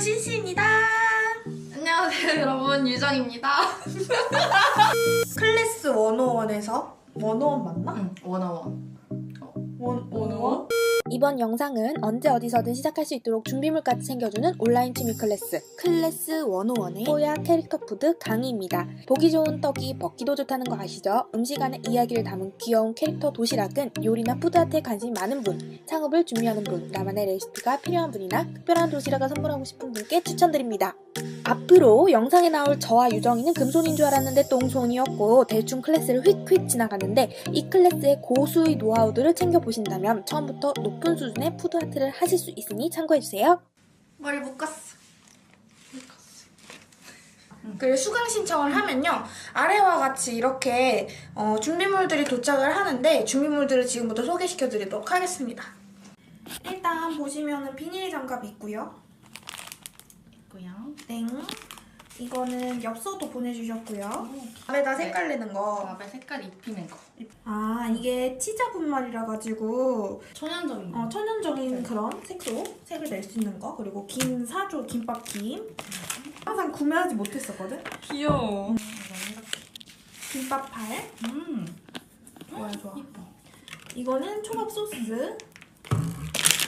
CC입니다. 안녕하세요 여러분 유정입니다. 클래스 101에서 101 맞나? 응 원어원. 101? 이번 영상은 언제 어디서든 시작할 수 있도록 준비물까지 챙겨주는 온라인 취미 클래스 클래스 101의 뽀야 캐릭터 푸드 강의입니다. 보기 좋은 떡이 먹기도 좋다는 거 아시죠? 음식 안에 이야기를 담은 귀여운 캐릭터 도시락은 요리나 푸드아트에 관심이 많은 분, 창업을 준비하는 분, 나만의 레시피가 필요한 분이나 특별한 도시락을 선물하고 싶은 분께 추천드립니다. 앞으로 영상에 나올 저와 유정이는 금손인 줄 알았는데 똥손이었고 대충 클래스를 휙휙 지나갔는데 이 클래스의 고수의 노하우들을 챙겨보신다면 처음부터 높은 수준의 푸드아트를 하실 수 있으니 참고해주세요. 머리 묶었어. 그 수강 신청을 하면요 아래와 같이 이렇게 어, 준비물들이 도착을 하는데 준비물들을 지금부터 소개시켜 드리도록 하겠습니다. 일단 보시면은 비닐 장갑이 있고요. 있고요. 땡. 이거는 엽서도 보내주셨고요. 밥에다 색깔 내는 거. 밥에 색깔 입히는 거. 아 이게 치자 분말이라 가지고 천연적인 거. 어, 천연적인 그런 색소 색을 낼 수 있는 거 그리고 김 사조 김밥 김 항상 구매하지 못했었거든. 귀여워. 김밥 팔. 음. 좋아 좋아. 이뻐. 이거는 초밥 소스.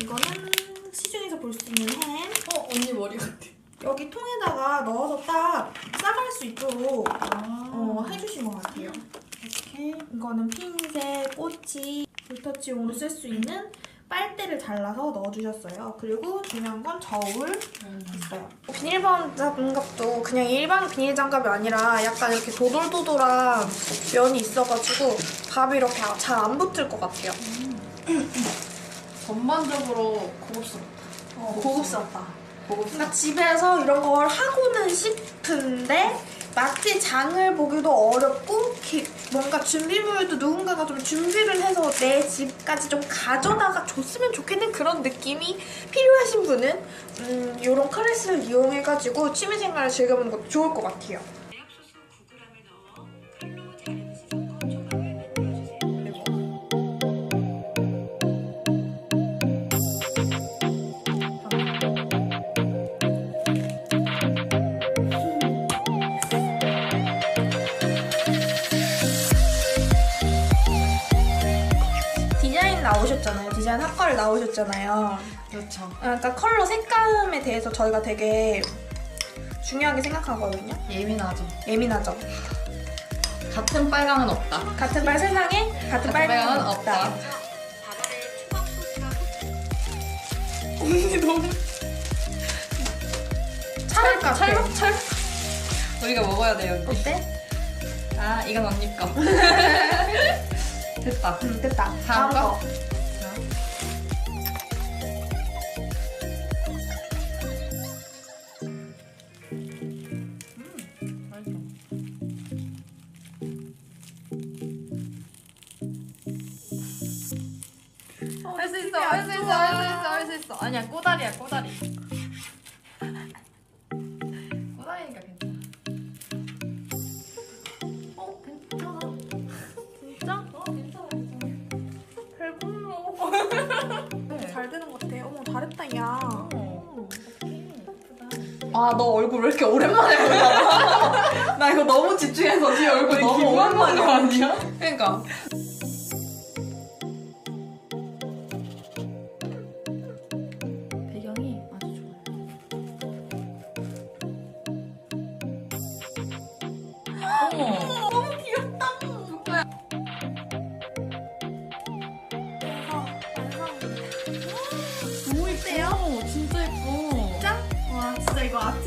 이거는 시중에서 볼 수 있는 햄. 어 언니 머리 같아. 여기 통에다가 넣어서 딱 싸갈 수 있도록 아. 어, 해주신 것 같아요. 이렇게. 이거는 핀셋, 꼬치, 볼터치용으로 쓸 수 있는 빨대를 잘라서 넣어주셨어요. 그리고 중요한 건 저울 있어요. 비닐방 장갑도 그냥 일반 비닐 장갑이 아니라 약간 이렇게 도돌도돌한 면이 있어가지고 밥이 이렇게 잘 안 붙을 것 같아요. 전반적으로 고급스럽다. 어, 고급스럽다. 그러니까 집에서 이런 걸 하고는 싶은데 마트 장을 보기도 어렵고 기- 뭔가 준비물도 누군가가 좀 준비를 해서 내 집까지 좀 가져다가 줬으면 좋겠는 그런 느낌이 필요하신 분은 음, 이런 클래스를 이용해가지고 취미생활을 즐겨보는 것도 좋을 것 같아요. 나오셨잖아요. 디자인 학과를 나오셨잖아요. 그렇죠. 그러니까 컬러 색감에 대해서 저희가 되게 중요하게 생각하거든요. 예민하죠. 예민하죠. 같은 빨강은 없다. 같은 빨 세상에 같은 같은 빨강은 없다. 없다. 언니 너무 찰 같아. 찰 찰. 우리가 먹어야 돼요. 어때? 아 이건 언니 거. 됐다. 응 됐다. 다음 거? 거. 할수 있어, 할 수 있어, 할 수 있어, 할 수 있어. 아니야, 꼬다리야, 꼬다리. 어머 잘했다 야. 어. 아 너 얼굴 왜 이렇게 오랜만에 보냐? 나 이거 너무 집중해서 네 얼굴 너무 오랜만에 아니야? 그러니까.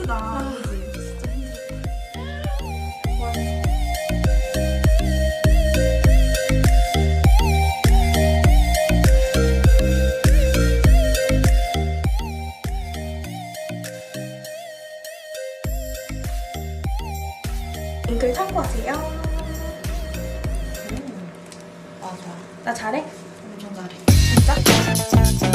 그지? 링크를 참고하세요. 아, 좋아. 나 잘해? 엄청 잘해. 진짜?